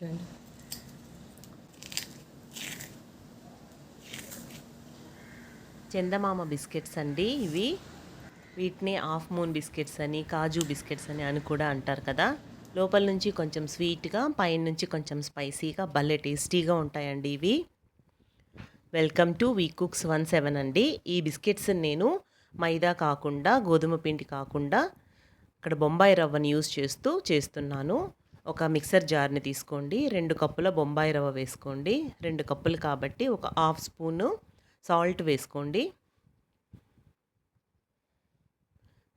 చూడండి చందమామ బిస్కెట్స్ అండి ఇవి. వీటిని హాఫ్ మూన్ బిస్కెట్స్ అని కాజు బిస్కెట్స్ అని అని కూడా అంటారు కదా. లోపల నుంచి కొంచెం స్వీట్గా పైన నుంచి కొంచెం స్పైసీగా భలే టేస్టీగా ఉంటాయండి ఇవి. Welcome to we cooks one seven అండి. ఈ బిస్కెట్స్ నేను మైదా కాకుండా గోధుమ పిండి కాకుండా ఇక్కడ బొంబాయి రవ్వని యూస్ చేస్తూ చేస్తున్నాను. ఒక మిక్సర్ జార్ని తీసుకోండి. రెండు కప్పుల బొంబాయి రవ్వ వేసుకోండి. రెండు కప్పులు కాబట్టి ఒక హాఫ్ స్పూను సాల్ట్ వేసుకోండి.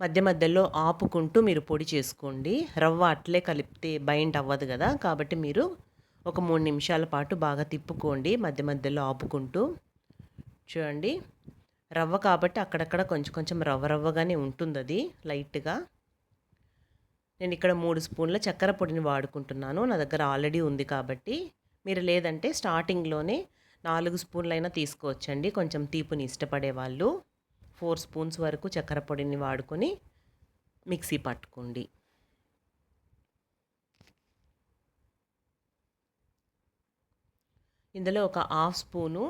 మధ్య మధ్యలో ఆపుకుంటూ మీరు పొడి చేసుకోండి. రవ్వ అట్లే కలిపితే బైండ్ అవ్వదు కదా. కాబట్టి మీరు ఒక మూడు నిమిషాల పాటు బాగా తిప్పుకోండి. మధ్య మధ్యలో ఆపుకుంటూ. చూడండి. రవ్వ కాబట్టి అక్కడక్కడ కొంచెం కొంచెం రవ్వ రవ్వగానే ఉంటుంది అది లైట్గా. నేను ఇక్కడ మూడు స్పూన్ల చక్కెర పొడిని వాడుకుంటున్నాను. నా దగ్గర ఆల్రెడీ ఉంది కాబట్టి మీరు లేదంటే స్టార్టింగ్లోనే నాలుగు స్పూన్లైనా తీసుకోవచ్చండి. కొంచెం తీపుని ఇష్టపడే వాళ్ళు ఫోర్ స్పూన్స్ వరకు చక్కెర పొడిని వాడుకొని మిక్సీ పట్టుకోండి. ఇందులో ఒక హాఫ్ స్పూను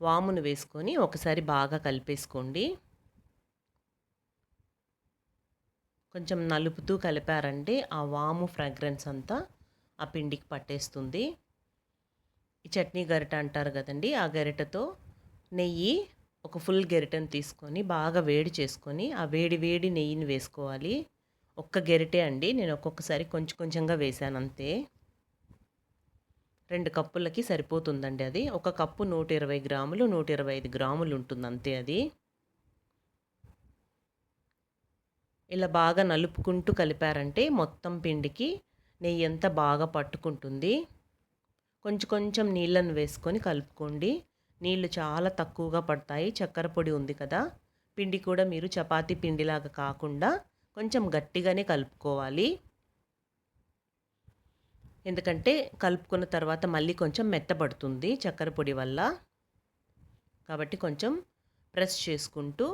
వామును వేసుకొని ఒకసారి బాగా కలిపేసుకోండి. కొంచెం నలుపుతూ కలిపారంటే ఆ వాము ఫ్రాగ్రెన్స్ అంతా ఆ పిండికి పట్టేస్తుంది. ఈ చట్నీ గరిట అంటారు కదండి ఆ గరిటతో నెయ్యి ఒక ఫుల్ గెరిటను తీసుకొని బాగా వేడి చేసుకొని ఆ వేడి వేడి నెయ్యిని వేసుకోవాలి. ఒక్క గెరిటే అండి నేను ఒక్కొక్కసారి కొంచెం కొంచెంగా వేసాను అంతే. రెండు కప్పులకి సరిపోతుందండి అది. ఒక కప్పు నూట ఇరవై గ్రాములు నూట ఇరవై ఐదు గ్రాములు ఉంటుంది అంతే అది. ఇలా బాగా నలుపుకుంటూ కలిపారంటే మొత్తం పిండికి నెయ్యి ఎంత బాగా పట్టుకుంటుంది. కొంచెం కొంచెం నీళ్ళను వేసుకొని కలుపుకోండి. నీళ్ళు చాలా తక్కువగా పడతాయి. చక్కెర పొడి ఉంది కదా. పిండి కూడా మీరు చపాతీ పిండిలాగా కాకుండా కొంచెం గట్టిగానే కలుపుకోవాలి. ఎందుకంటే కలుపుకున్న తర్వాత మళ్ళీ కొంచెం మెత్తబడుతుంది చక్కెర పొడి వల్ల. కాబట్టి కొంచెం ప్రెస్ చేసుకుంటూ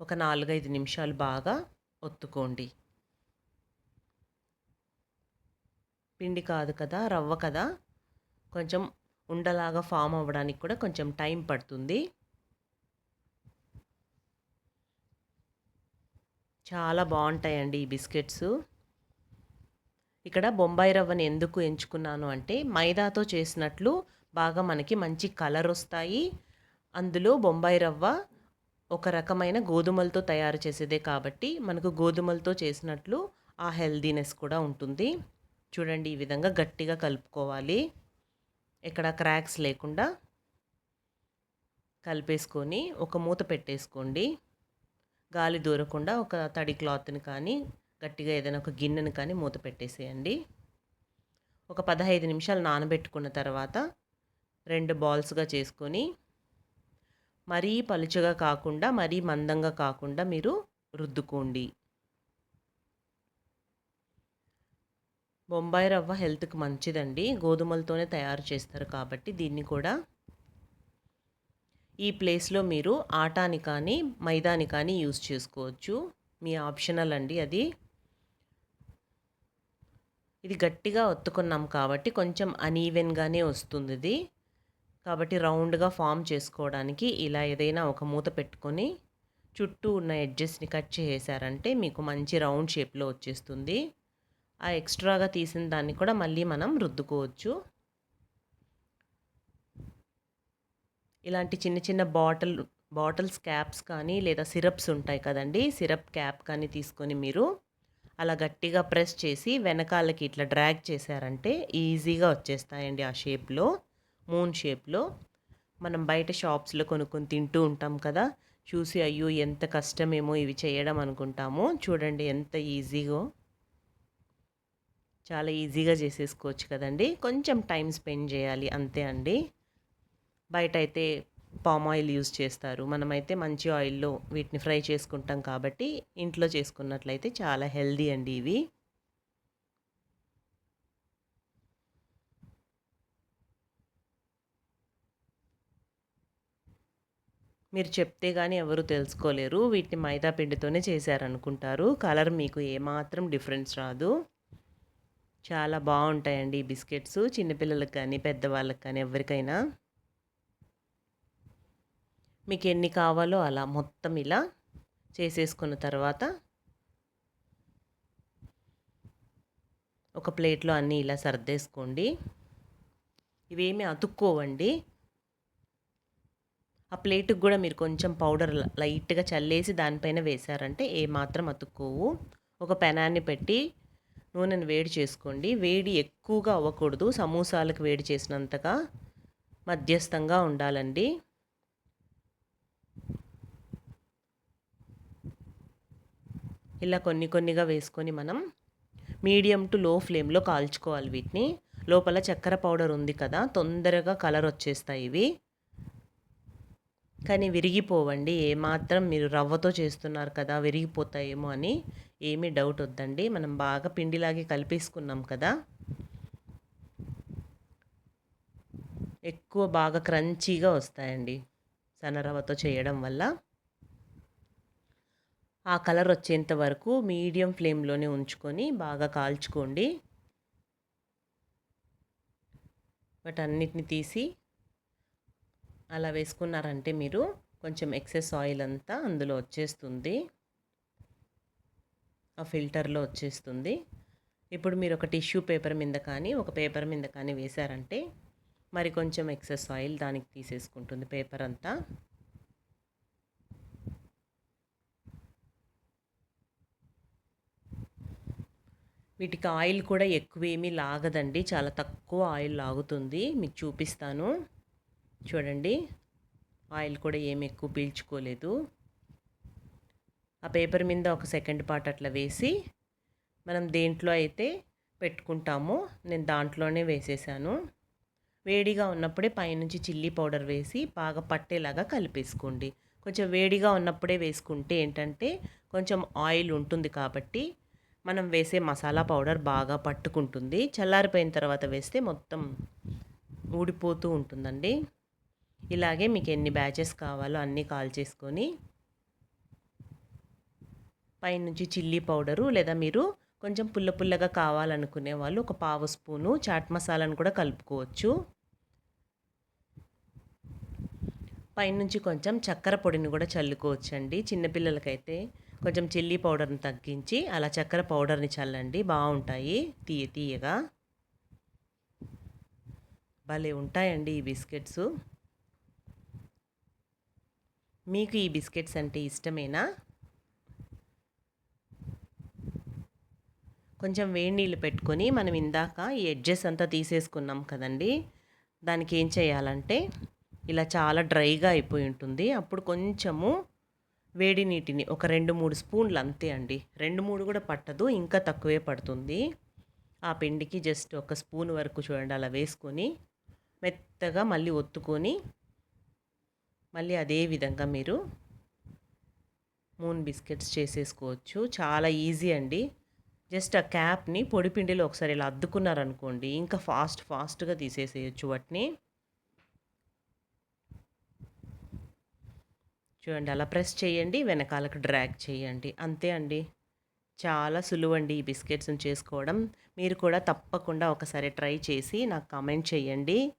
ఒక నాలుగైదు నిమిషాలు బాగా ఒత్తుకోండి. పిండి కాదు కదా రవ్వ కదా కొంచెం ఉండలాగా ఫామ్ అవ్వడానికి కూడా కొంచెం టైం పడుతుంది. చాలా బాగుంటాయండి ఈ బిస్కెట్స్. ఇక్కడ బొంబాయి రవ్వని ఎందుకు ఎంచుకున్నాను అంటే మైదాతో చేసినట్లు బాగా మనకి మంచి కలర్ వస్తాయి. అందులో బొంబాయి రవ్వ ఒక రకమైన గోధుమలతో తయారు చేసేదే కాబట్టి మనకు గోధుమలతో చేసినట్లు ఆ హెల్దీనెస్ కూడా ఉంటుంది. చూడండి ఈ విధంగా గట్టిగా కలుపుకోవాలి. ఇక్కడ క్రాక్స్ లేకుండా కలిపేసుకొని ఒక మూత పెట్టేసుకోండి. గాలి దూరకుండా ఒక తడి క్లాత్ని కానీ గట్టిగా ఏదైనా ఒక గిన్నెని కానీ మూత పెట్టేసేయండి. ఒక పదహైదు నిమిషాలు నానబెట్టుకున్న తర్వాత రెండు బాల్స్గా చేసుకొని మరీ పలుచగా కాకుండా మరీ మందంగా కాకుండా మీరు రుద్దుకోండి. బొంబాయి రవ్వ హెల్త్కి మంచిదండి. గోధుమలతోనే తయారు చేస్తారు కాబట్టి దీన్ని కూడా ఈ ప్లేస్లో మీరు ఆటాని కానీ మైదాని కానీ యూజ్ చేసుకోవచ్చు. మీ ఆప్షనల్ అండి అది. ఇది గట్టిగా ఒత్తుకున్నాం కాబట్టి కొంచెం అనీవెన్గానే వస్తుంది ఇది. కాబట్టి రౌండ్గా ఫామ్ చేసుకోవడానికి ఇలా ఏదైనా ఒక మూత పెట్టుకొని చుట్టూ ఉన్న ఎడ్జెస్ని కట్ చేసారంటే మీకు మంచి రౌండ్ షేప్లో వచ్చేస్తుంది. ఆ ఎక్స్ట్రాగా తీసిన దాన్ని కూడా మళ్ళీ మనం రుద్దుకోవచ్చు. ఇలాంటి చిన్న చిన్న బాటిల్ బాటిల్స్ క్యాప్స్ కానీ లేదా సిరప్స్ ఉంటాయి కదండి సిరప్ క్యాప్ కానీ తీసుకొని మీరు అలా గట్టిగా ప్రెస్ చేసి వెనకాలకి ఇట్లా డ్రాగ్ చేశారంటే ఈజీగా వచ్చేస్తాయండి ఆ షేప్లో. మూన్ షేప్లో మనం బయట షాప్స్లో కొనుక్కొని తింటూ ఉంటాం కదా. చూసి అయ్యో ఎంత కష్టమేమో ఇవి చేయడం అనుకుంటాము. చూడండి ఎంత ఈజీగో. చాలా ఈజీగా చేసేసుకోవచ్చు కదండి. కొంచెం టైం స్పెండ్ చేయాలి అంతే అండి. బయట అయితే పామ్ ఆయిల్ యూజ్ చేస్తారు. మనమైతే మంచి ఆయిల్లో వీటిని ఫ్రై చేసుకుంటాం కాబట్టి ఇంట్లో చేసుకున్నట్లయితే చాలా హెల్దీ అండి ఇవి. మీరు చెప్తే కానీ ఎవరు తెలుసుకోలేరు. వీటిని మైదా పిండితోనే చేశారనుకుంటారు. కలర్ మీకు ఏమాత్రం డిఫరెన్స్ రాదు. చాలా బాగుంటాయండి ఈ బిస్కెట్స్. చిన్నపిల్లలకు కానీ పెద్దవాళ్ళకి కానీ ఎవరికైనా. మీకు ఎన్ని కావాలో అలా మొత్తం ఇలా చేసేసుకున్న తర్వాత ఒక ప్లేట్లో అన్నీ ఇలా సర్దేసుకోండి. ఇవేమీ అతుక్కోవండి. ఆ ప్లేట్కి కూడా మీరు కొంచెం పౌడర్ లైట్గా చల్లేసి దానిపైన వేశారంటే ఏమాత్రం అతుక్కోవు. ఒక పెనాన్ని పెట్టి నూనెను వేడి చేసుకోండి. వేడి ఎక్కువగా అవ్వకూడదు. సమోసాలకు వేడి చేసినంతగా మధ్యస్థంగా ఉండాలండి. ఇలా కొన్ని కొన్నిగా వేసుకొని మనం మీడియం టు లో ఫ్లేమ్లో కాల్చుకోవాలి వీటిని. లోపల చక్కెర పౌడర్ ఉంది కదా తొందరగా కలర్ వచ్చేస్తాయి ఇవి. కానీ విరిగిపోవండి. ఏమాత్రం మీరు రవ్వతో చేస్తున్నారు కదా విరిగిపోతాయేమో అని ఏమీ డౌట్ వద్దండి. మనం బాగా పిండిలాగే కలిపేసుకున్నాం కదా. ఎక్కువ బాగా క్రంచీగా వస్తాయండి సన్నరవ్వతో చేయడం వల్ల. ఆ కలర్ వచ్చేంత వరకు మీడియం ఫ్లేమ్లోనే ఉంచుకొని బాగా కాల్చుకోండి. వాటన్నిటిని తీసి అలా వేసుకున్నారంటే మీరు కొంచెం ఎక్సెస్ ఆయిల్ అంతా అందులో వచ్చేస్తుంది. ఆ ఫిల్టర్లో వచ్చేస్తుంది. ఇప్పుడు మీరు ఒక టిష్యూ పేపర్ మీద కానీ ఒక పేపర్ మీద కానీ వేశారంటే మరి కొంచెం ఎక్సెస్ ఆయిల్ దానికి తీసేసుకుంటుంది పేపర్ అంతా. వీటికి ఆయిల్ కూడా ఎక్కువేమీ లాగదండి. చాలా తక్కువ ఆయిల్ లాగుతుంది. మీకు చూపిస్తాను. చూడండి. ఆయిల్ కూడా ఏమి ఎక్కువ పీల్చుకోలేదు. ఆ పేపర్ మీద ఒక సెకండ్ పార్ట్ అట్లా వేసి మనం దేంట్లో అయితే పెట్టుకుంటామో నేను దాంట్లోనే వేసేసాను. వేడిగా ఉన్నప్పుడే పైనుంచి చిల్లీ పౌడర్ వేసి బాగా పట్టేలాగా కలిపేసుకోండి. కొంచెం వేడిగా ఉన్నప్పుడే వేసుకుంటే ఏంటంటే కొంచెం ఆయిల్ ఉంటుంది కాబట్టి మనం వేసే మసాలా పౌడర్ బాగా పట్టుకుంటుంది. చల్లారిపోయిన తర్వాత వేస్తే మొత్తం ఊడిపోతూ ఉంటుందండి. ఇలాగే మీకు ఎన్ని బ్యాచెస్ కావాలో అన్నీ కాల్ చేసుకొని పైనుంచి చిల్లీ పౌడరు లేదా మీరు కొంచెం పుల్ల పుల్లగా కావాలనుకునే వాళ్ళు ఒక పావు స్పూను చాట్ మసాలాను కూడా కలుపుకోవచ్చు. పైనుంచి కొంచెం చక్కెర పొడిని కూడా చల్లుకోవచ్చండి. చిన్నపిల్లలకైతే కొంచెం చిల్లీ పౌడర్ని తగ్గించి అలా చక్కెర పౌడర్ని చల్లండి. బాగుంటాయి తీయ తీయగా. భలే ఉంటాయండి ఈ బిస్కెట్స్. మీకు ఈ బిస్కెట్స్ అంటే ఇష్టమేనా? కొంచెం వేడి నీళ్ళు పెట్టుకొని మనం ఇందాక ఈ ఎడ్జెస్ అంతా తీసేసుకున్నాం కదండి. దానికి ఏం చేయాలంటే ఇలా చాలా డ్రైగా అయిపోయి ఉంటుంది. అప్పుడు కొంచెము వేడి నీటిని ఒక రెండు మూడు స్పూన్లు అంతే అండి. రెండు మూడు కూడా పట్టదు ఇంకా తక్కువే పడుతుంది. ఆ పిండికి జస్ట్ ఒక స్పూన్ వరకు చూడండి అలా వేసుకొని మెత్తగా మళ్ళీ ఒత్తుకొని మళ్ళీ అదే విధంగా మీరు మూన్ బిస్కెట్స్ చేసేసుకోవచ్చు. చాలా ఈజీ అండి. జస్ట్ ఆ క్యాప్ని పొడిపిండిలో ఒకసారి ఇలా అద్దుకున్నారనుకోండి ఇంకా ఫాస్ట్ ఫాస్ట్గా తీసేసేయచ్చు వాటిని. చూడండి అలా ప్రెస్ చేయండి వెనకాలకు డ్రాగ్ చేయండి. అంతే అండి. చాలా సులువండి ఈ బిస్కెట్స్ని చేసుకోవడం. మీరు కూడా తప్పకుండా ఒకసారి ట్రై చేసి నాకు కామెంట్ చేయండి.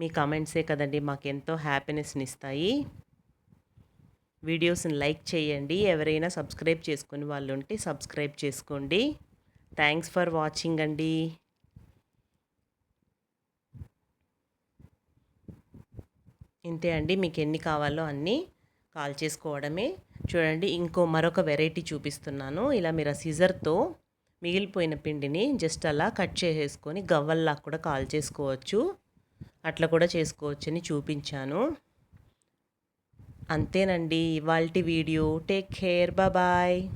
మీ కామెంట్సే కదండి మాకు ఎంతో హ్యాపీనెస్ని ఇస్తాయి వీడియోస్ని లైక్ చేయండి ఎవరైనా సబ్స్క్రైబ్ చేసుకుని వాళ్ళు ఉంటే సబ్స్క్రైబ్ చేసుకోండి. థ్యాంక్స్ ఫర్ వాచింగ్ అండి. ఇంతే అండి మీకు ఎన్ని కావాలో అన్నీ కాల్ చేసుకోవడమే. చూడండి ఇంకో మరొక వెరైటీ చూపిస్తున్నాను. ఇలా మీరు ఆ సిజర్తో మిగిలిపోయిన పిండిని జస్ట్ అలా కట్ చేసేసుకొని గవ్వల్లా కూడా కాల్ చేసుకోవచ్చు. అట్లా కూడా చేసుకోవచ్చని చూపించాను. అంతేనండి ఇవాళ వీడియో. Take care bye.